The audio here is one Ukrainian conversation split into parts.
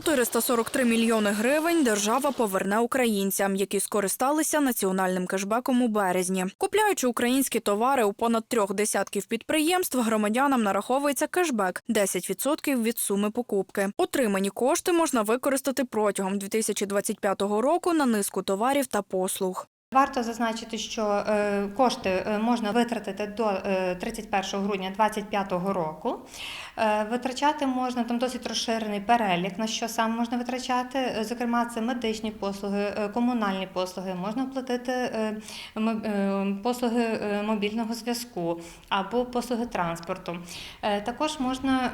443 мільйони гривень держава поверне українцям, які скористалися національним кешбеком у березні. Купляючи українські товари у понад трьох десятків підприємств, громадянам нараховується кешбек – 10% від суми покупки. Отримані кошти можна використати протягом 2025 року на низку товарів та послуг. Варто зазначити, що е, кошти е, можна витратити до е, 31 грудня 2025 року. Е, Витрачати можна там досить розширений перелік, на що саме можна витрачати. Е, Зокрема, це медичні послуги, е, комунальні послуги, можна оплатити е, е, послуги е, мобільного зв'язку або послуги транспорту. Е, Також можна.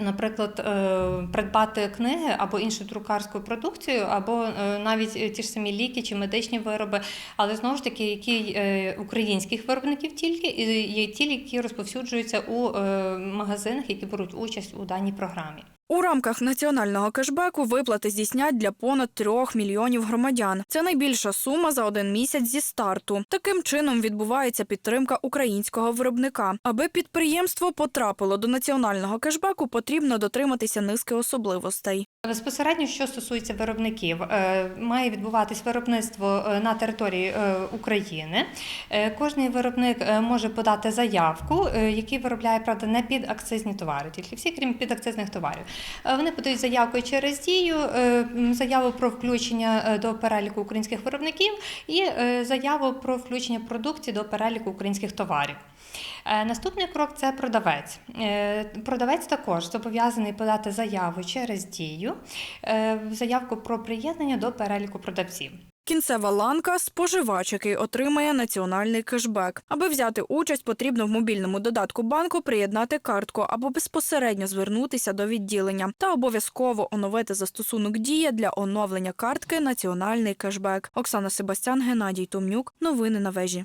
Наприклад, е, придбати книги або іншу друкарську продукцію, або е, навіть е, ті ж самі ліки чи медичні вироби, але знову ж таки, які українських виробників тільки і є ті, які розповсюджуються у магазинах, які беруть участь у даній програмі. У рамках національного кешбеку виплати здійснять для понад трьох мільйонів громадян. Це найбільша сума за один місяць зі старту. Таким чином відбувається підтримка українського виробника. Аби підприємство потрапило до національного кешбеку, потрібно дотриматися низки особливостей. Безпосередньо, що стосується виробників, е, має відбуватись виробництво е, на території е, України. Кожний виробник може подати заявку, який виробляє правда не під акцизні товари, тільки всі, крім підакцизних товарів. Е, Вони подають заявку через дію, е, заяву про включення е, до переліку українських виробників і заяву про включення продукції до переліку українських товарів. Наступний крок це продавець. Продавець також зобов'язаний подати заяву через дію, заявку про приєднання до переліку продавців. Кінцева ланка споживач, який отримає національний кешбек. Аби взяти участь, потрібно в мобільному додатку банку приєднати картку або безпосередньо звернутися до відділення та обов'язково оновити застосунок дія для оновлення картки Національний кешбек. Оксана Себастян, Геннадій Томнюк. Новини на вежі.